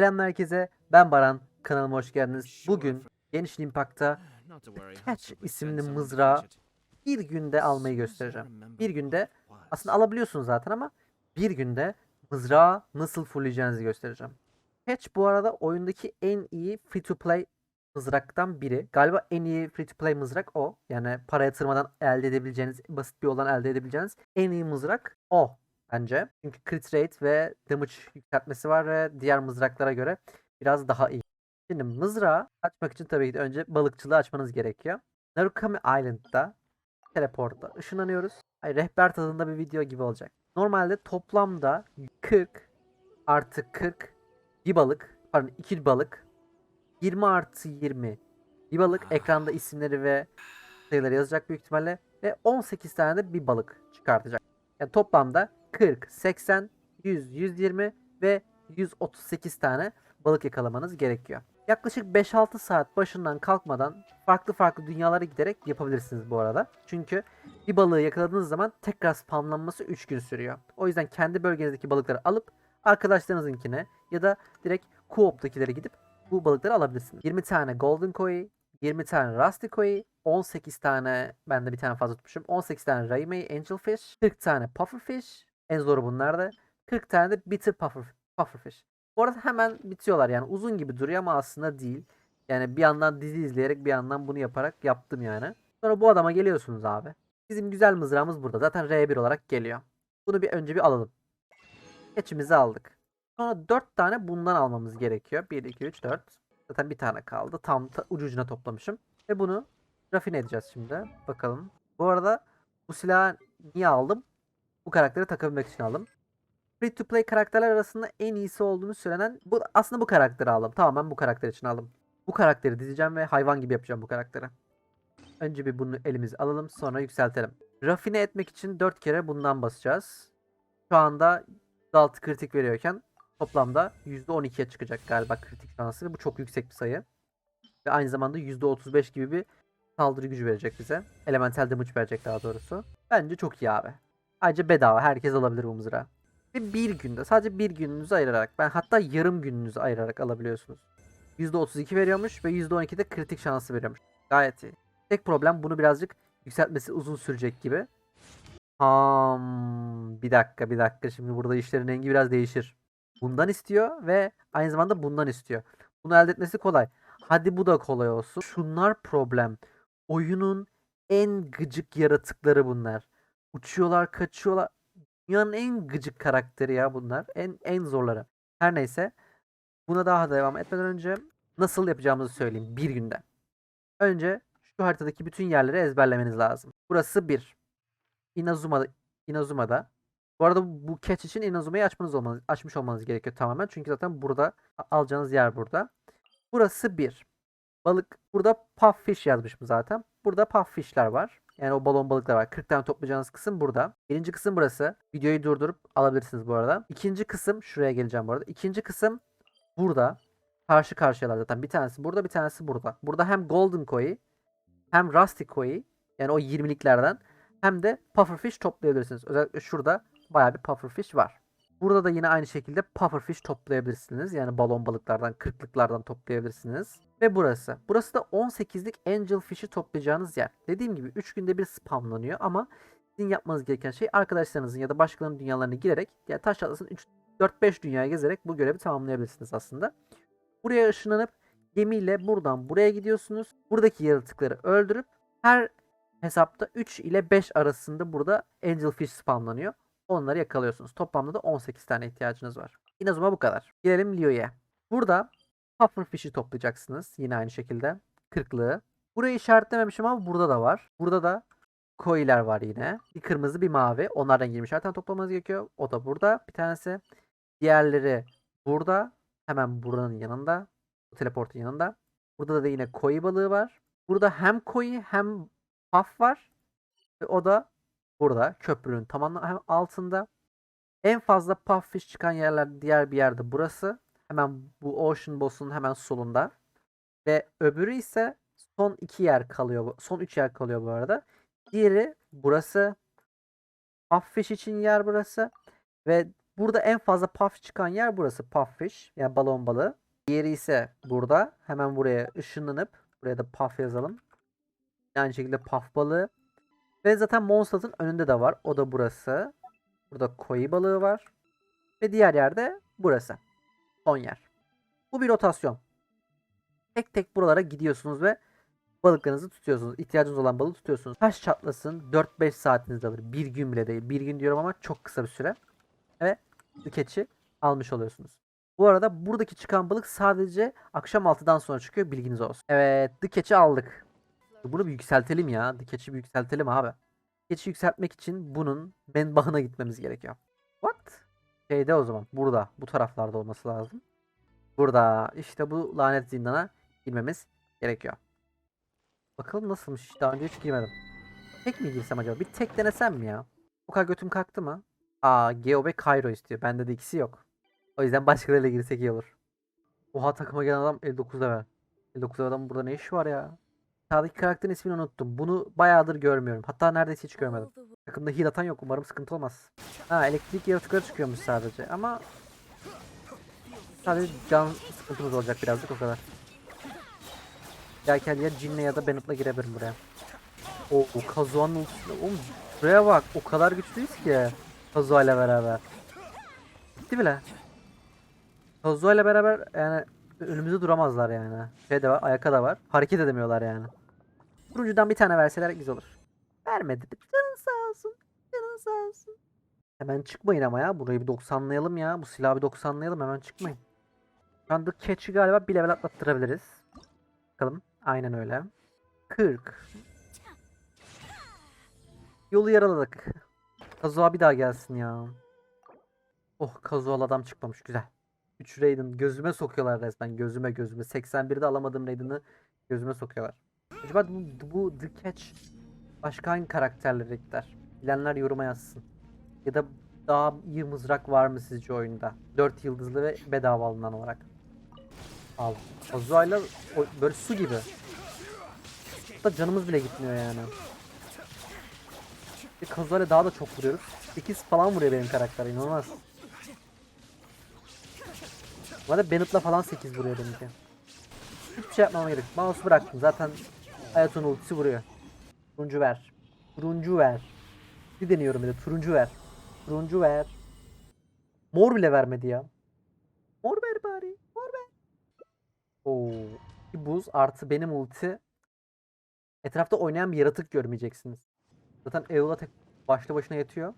Selam herkese. Ben Baran. Kanalıma hoş geldiniz. Bugün Geniş Impact'ta Catch isimli mızrağı bir günde almayı göstereceğim. Bir günde aslında alabiliyorsunuz zaten ama bir günde mızrağı nasıl fullleyeceğinizi göstereceğim. Catch bu arada oyundaki en iyi free to play mızraktan biri. Galiba en iyi free to play mızrak o. Yani para yatırmadan elde edebileceğiniz, basit bir yoldan elde edebileceğiniz en iyi mızrak o bence. Çünkü crit rate ve damage yükseltmesi var ve diğer mızraklara göre biraz daha iyi. Şimdi mızrağı açmak için tabii ki de önce balıkçılığı açmanız gerekiyor. Narukami Island'da teleportta ışınlanıyoruz. Ay, rehber tadında bir video gibi olacak. Normalde toplamda 40 artı 40 bir balık, pardon 2 balık, 20 artı 20 bir balık ekranda isimleri ve sayıları yazacak büyük ihtimalle ve 18 tane de bir balık çıkartacak. Yani toplamda 40, 80, 100, 120 ve 138 tane balık yakalamanız gerekiyor. Yaklaşık 5-6 saat başından kalkmadan farklı farklı dünyalara giderek yapabilirsiniz bu arada. Çünkü bir balığı yakaladığınız zaman tekrar spamlanması 3 gün sürüyor. O yüzden kendi bölgenizdeki balıkları alıp arkadaşlarınızınkine ya da direkt co-op'takilere gidip bu balıkları alabilirsiniz. 20 tane golden koi, 20 tane rusty koi, 18 tane ben de bir tane fazla tutmuşum. 18 tane raimei angelfish, 40 tane pufferfish, en zoru bunlar da. 40 tane de bitter puffer, pufferfish. Bu arada hemen bitiyorlar yani uzun gibi duruyor ama aslında değil. Yani bir yandan dizi izleyerek bir yandan bunu yaparak yaptım yani. Sonra bu adama geliyorsunuz abi. Bizim güzel mızrağımız burada. Zaten R1 olarak geliyor. Bunu bir önce bir alalım. Keçimizi aldık. Sonra 4 tane bundan almamız gerekiyor. 1, 2, 3, 4. Zaten bir tane kaldı. Tam ta, ucu ucuna toplamışım. Ve bunu rafine edeceğiz şimdi. Bakalım. Bu arada bu silahı niye aldım? Bu karakteri takabilmek için aldım. Free to play karakterler arasında en iyisi olduğunu söylenen bu aslında bu karakteri aldım. Tamamen bu karakter için aldım. Bu karakteri dizeceğim ve hayvan gibi yapacağım bu karakteri. Önce bir bunu elimize alalım sonra yükseltelim. Rafine etmek için 4 kere bundan basacağız. Şu anda 6 kritik veriyorken toplamda %12'ye çıkacak galiba kritik şansı ve bu çok yüksek bir sayı. Ve aynı zamanda %35 gibi bir saldırı gücü verecek bize. Elemental damage verecek daha doğrusu. Bence çok iyi abi. Ayrıca bedava herkes alabilir bu mızrağı. Ve bir günde sadece bir gününüzü ayırarak ben hatta yarım gününüzü ayırarak alabiliyorsunuz. %32 veriyormuş ve %12 de kritik şansı veriyormuş. Gayet iyi. Tek problem bunu birazcık yükseltmesi uzun sürecek gibi. Ham, bir dakika bir dakika şimdi burada işlerin rengi biraz değişir. Bundan istiyor ve aynı zamanda bundan istiyor. Bunu elde etmesi kolay. Hadi bu da kolay olsun. Şunlar problem. Oyunun en gıcık yaratıkları bunlar. Uçuyorlar, kaçıyorlar. Dünyanın en gıcık karakteri ya bunlar. En en zorları. Her neyse. Buna daha devam etmeden önce nasıl yapacağımızı söyleyeyim bir günde. Önce şu haritadaki bütün yerleri ezberlemeniz lazım. Burası 1. Inazuma'da Inazuma'da. Bu arada bu catch için Inazuma'yı açmanız olmanız, açmış olmanız gerekiyor tamamen. Çünkü zaten burada alacağınız yer burada. Burası 1. Balık burada puffish yazmışım zaten. Burada puffishler var. Yani o balon balıklar var. 40 tane toplayacağınız kısım burada. Birinci kısım burası. Videoyu durdurup alabilirsiniz bu arada. İkinci kısım şuraya geleceğim bu arada. İkinci kısım burada. Karşı karşıyalar zaten. Bir tanesi burada bir tanesi burada. Burada hem golden koi hem rusty koi yani o 20'liklerden hem de pufferfish toplayabilirsiniz. Özellikle şurada bayağı bir pufferfish var. Burada da yine aynı şekilde pufferfish toplayabilirsiniz. Yani balon balıklardan, kırklıklardan toplayabilirsiniz. Ve burası. Burası da 18'lik angel fish'i toplayacağınız yer. Dediğim gibi 3 günde bir spamlanıyor ama sizin yapmanız gereken şey arkadaşlarınızın ya da başkalarının dünyalarına girerek yani taş atlasın 4-5 dünyaya gezerek bu görevi tamamlayabilirsiniz aslında. Buraya ışınlanıp gemiyle buradan buraya gidiyorsunuz. Buradaki yaratıkları öldürüp her hesapta 3 ile 5 arasında burada angel fish spamlanıyor. Onları yakalıyorsunuz. Toplamda da 18 tane ihtiyacınız var. Inazuma bu kadar. Gelelim Lio'ya. Burada Pufferfish'i toplayacaksınız. Yine aynı şekilde. Kırklığı. Burayı işaretlememişim ama burada da var. Burada da koiler var yine. Bir kırmızı bir mavi. Onlardan 20'şer tane toplamanız gerekiyor. O da burada bir tanesi. Diğerleri burada. Hemen buranın yanında. Teleportun yanında. Burada da yine koi balığı var. Burada hem koi hem puff var. Ve o da burada köprünün tam hem altında. En fazla puffish çıkan yerler diğer bir yerde burası. Hemen bu Ocean Boss'un hemen solunda. Ve öbürü ise son iki yer kalıyor. Son üç yer kalıyor bu arada. Diğeri burası. Puffish için yer burası. Ve burada en fazla puff çıkan yer burası. Puffish yani balon balığı. Diğeri ise burada. Hemen buraya ışınlanıp buraya da puff yazalım. Aynı şekilde puff balığı. Ve zaten Mondstadt'ın önünde de var. O da burası. Burada koi balığı var. Ve diğer yerde burası. Son yer. Bu bir rotasyon. Tek tek buralara gidiyorsunuz ve balıklarınızı tutuyorsunuz. İhtiyacınız olan balığı tutuyorsunuz. Taş çatlasın 4-5 saatiniz alır. Bir gün bile değil. Bir gün diyorum ama çok kısa bir süre. Ve keçi almış oluyorsunuz. Bu arada buradaki çıkan balık sadece akşam 6'dan sonra çıkıyor. Bilginiz olsun. Evet. Catch'i aldık. Bunu bir yükseltelim ya. Catch'i bir yükseltelim abi. Catch'i yükseltmek için bunun menbahına gitmemiz gerekiyor. What? Şeyde o zaman. Burada. Bu taraflarda olması lazım. Burada. işte bu lanet zindana girmemiz gerekiyor. Bakalım nasılmış. Daha önce hiç girmedim. Tek mi girsem acaba? Bir tek denesem mi ya? Bu kadar götüm kalktı mı? Aa Geo ve Cairo istiyor. Bende de ikisi yok. O yüzden başkalarıyla girsek iyi olur. Oha takıma gelen adam 59 level. 59 level adamın burada ne işi var ya? Sağdaki karakterin ismini unuttum. Bunu bayağıdır görmüyorum. Hatta neredeyse hiç görmedim. Takımda heal atan yok. Umarım sıkıntı olmaz. Ha elektrik yaratıkları çıkıyormuş sadece ama sadece can sıkıntımız olacak birazcık o kadar. Gelken ya Jin'le ya da Bennett'la girebilirim buraya. O, o Kazuha'nın ultisine. Oğlum buraya bak. O kadar güçlüyüz ki. Kazuha ile beraber. Gitti bile. Kazuha ile beraber yani önümüzde duramazlar yani. Şey de var, ayaka da var. Hareket edemiyorlar yani. Turuncudan bir tane verseler güzel olur. Vermedi. Canın sağ olsun. Canın sağ olsun. Hemen çıkmayın ama ya. Burayı bir 90'layalım ya. Bu silahı bir 90'layalım. Hemen çıkmayın. Şu anda Catch'i galiba bir level atlattırabiliriz. Bakalım. Aynen öyle. 40. Yolu yaraladık. Kazuha bir daha gelsin ya. Oh Kazuha'lı adam çıkmamış. Güzel. 3 Raiden gözüme sokuyorlar resmen. Gözüme gözüme. 81'de alamadığım Raiden'ı gözüme sokuyorlar. Acaba bu, bu The Catch başka hangi karakterlere gider? Bilenler yoruma yazsın. Ya da daha iyi mızrak var mı sizce oyunda? 4 yıldızlı ve bedava alınan olarak. Al. Kazuha'yla o- böyle su gibi. Hatta canımız bile gitmiyor yani. Ve Kazuha'yla daha da çok vuruyoruz. 8 falan vuruyor benim karakter inanılmaz. Bu arada Bennett'la falan 8 vuruyor benimki. Hiçbir şey yapmama gerek. yok. Mouse'u bıraktım. Zaten Ayaton ultisi vuruyor. Turuncu ver. Turuncu ver. Bir deniyorum bir de. Turuncu ver. Turuncu ver. Mor bile vermedi ya. Mor ver bari. Mor ver. Oo. Bir buz artı benim ulti. Etrafta oynayan bir yaratık görmeyeceksiniz. Zaten Eula tek başlı başına yatıyor.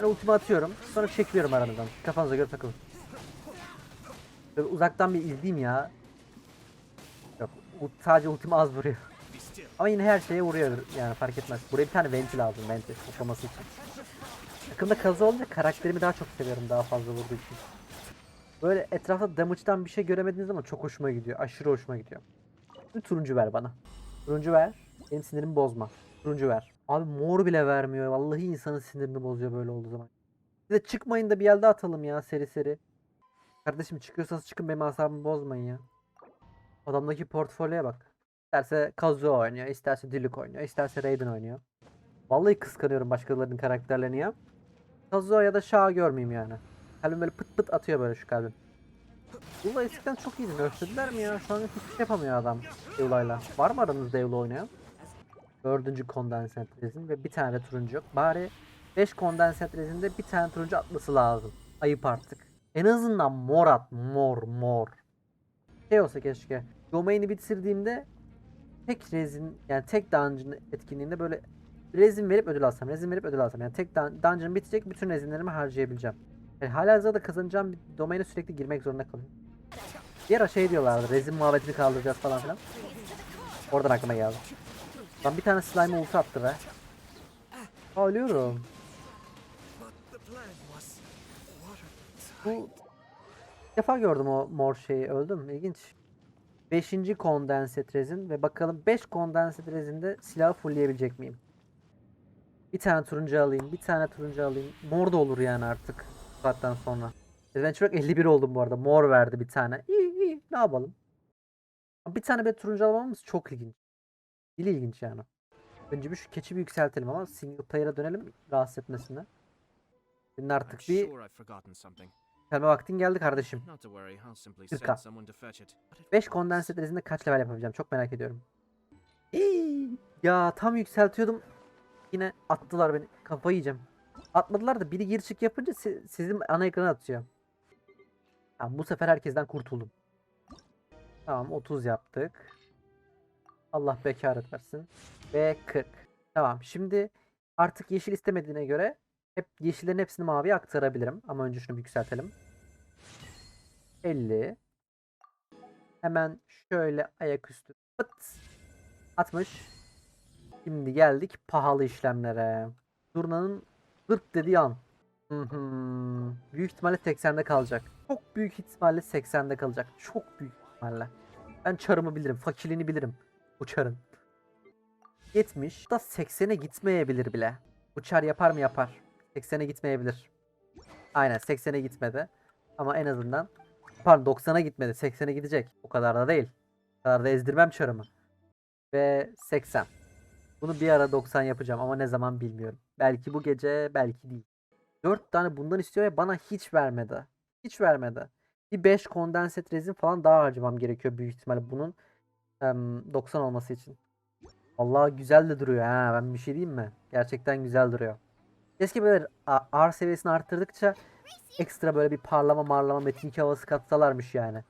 Ben ultimi atıyorum. Sonra çekiliyorum aranızdan. Kafanıza göre takılın. Böyle uzaktan bir izleyeyim ya. Sadece ultimi az vuruyor. Ama yine her şeye vuruyor yani fark etmez. Buraya bir tane venti lazım venti toplaması için. Takımda kazı olunca karakterimi daha çok seviyorum daha fazla vurduğu için. Böyle etrafta damage'dan bir şey göremediğiniz zaman çok hoşuma gidiyor. Aşırı hoşuma gidiyor. Bir turuncu ver bana. Turuncu ver. Benim sinirimi bozma. Turuncu ver. Abi mor bile vermiyor. Vallahi insanın sinirini bozuyor böyle olduğu zaman. De çıkmayın da bir elde atalım ya seri seri. Kardeşim çıkıyorsanız çıkın benim asabımı bozmayın ya. Adamdaki portfolyoya bak. İsterse Kazuha oynuyor, isterse Diluc oynuyor, isterse Raiden oynuyor. Vallahi kıskanıyorum başkalarının karakterlerini ya. Kazuha ya da Shao görmeyeyim yani. Kalbim böyle pıt pıt atıyor böyle şu kalbim. Eula eskiden çok iyiydi. Nerflediler mi ya? Şu an hiçbir şey yapamıyor adam Eula'yla. Var mı aranızda Eula oynayan? Dördüncü kondensat rezin ve bir tane turuncu yok. Bari 5 kondensat rezinde bir tane turuncu atması lazım. Ayıp artık. En azından mor at. Mor mor. Şey olsa keşke. Domaini bitirdiğimde tek rezin yani tek dungeon etkinliğinde böyle rezin verip ödül alsam. Rezin verip ödül alsam. Yani tek dun- dungeon bitecek bütün rezinlerimi harcayabileceğim. Yani hala da kazanacağım bir domaine sürekli girmek zorunda kalıyorum. Bir ara şey diyorlardı. Rezin muhabbetini kaldıracağız falan filan. Oradan aklıma geldi. Lan bir tane slime ulti attı be. Aa, Ölüyorum. Bu İlk defa gördüm o mor şeyi. Öldüm. İlginç. 5. kondenset rezin ve bakalım 5 kondenset rezinde silahı fullleyebilecek miyim? Bir tane turuncu alayım, bir tane turuncu alayım. Mor da olur yani artık saatten sonra. Adventure Rock 51 oldum bu arada. Mor verdi bir tane. İyi iyi. Ne yapalım? Bir tane bir turuncu almamız çok ilginç. Dili ilginç yani. Önce bir şu keçi bir yükseltelim ama single player'a dönelim rahatsız etmesinden. Senin I'm artık bir kelme vaktin geldi kardeşim. Not to worry, I'll simply Kırka. send someone to fetch it. But it 5 was- kondense rezinde kaç level yapabileceğim çok merak ediyorum. İyi. Ya tam yükseltiyordum. Yine attılar beni. Kafayı yiyeceğim. Atmadılar da biri gir çık yapınca si- sizin ana ekrana atıyor. Tamam bu sefer herkesten kurtuldum. Tamam 30 yaptık. Allah bekaret versin. Ve 40. Tamam şimdi artık yeşil istemediğine göre hep yeşillerin hepsini maviye aktarabilirim. Ama önce şunu bir yükseltelim. 50. Hemen şöyle ayaküstü pıt 60. Şimdi geldik pahalı işlemlere. Turnanın zırt dediği an. Büyük ihtimalle 80'de kalacak. Çok büyük ihtimalle 80'de kalacak. Çok büyük ihtimalle. Ben çarımı bilirim. Fakirliğini bilirim. Bu çarın. 70 da 80'e gitmeyebilir bile. Bu çar yapar mı yapar. 80'e gitmeyebilir. Aynen 80'e gitmedi. Ama en azından Pardon 90'a gitmedi. 80'e gidecek. O kadar da değil. O kadar da ezdirmem çarımı. Ve 80. Bunu bir ara 90 yapacağım ama ne zaman bilmiyorum. Belki bu gece, belki değil. 4 tane bundan istiyor ve bana hiç vermedi. Hiç vermedi. Bir 5 kondenset rezin falan daha harcamam gerekiyor büyük ihtimalle bunun em, 90 olması için. Allah güzel de duruyor ha. Ben bir şey diyeyim mi? Gerçekten güzel duruyor. Keşke böyle R seviyesini arttırdıkça ekstra böyle bir parlama marlama metin 2 havası katsalarmış yani.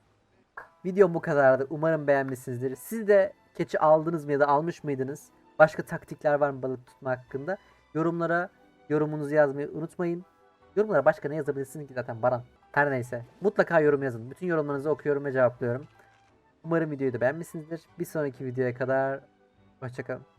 Videom bu kadardı. Umarım beğenmişsinizdir. Siz de keçi aldınız mı ya da almış mıydınız? Başka taktikler var mı balık tutma hakkında? Yorumlara yorumunuzu yazmayı unutmayın. Yorumlara başka ne yazabilirsiniz ki zaten Baran. Her neyse. Mutlaka yorum yazın. Bütün yorumlarınızı okuyorum ve cevaplıyorum. Umarım videoyu da beğenmişsinizdir. Bir sonraki videoya kadar hoşçakalın.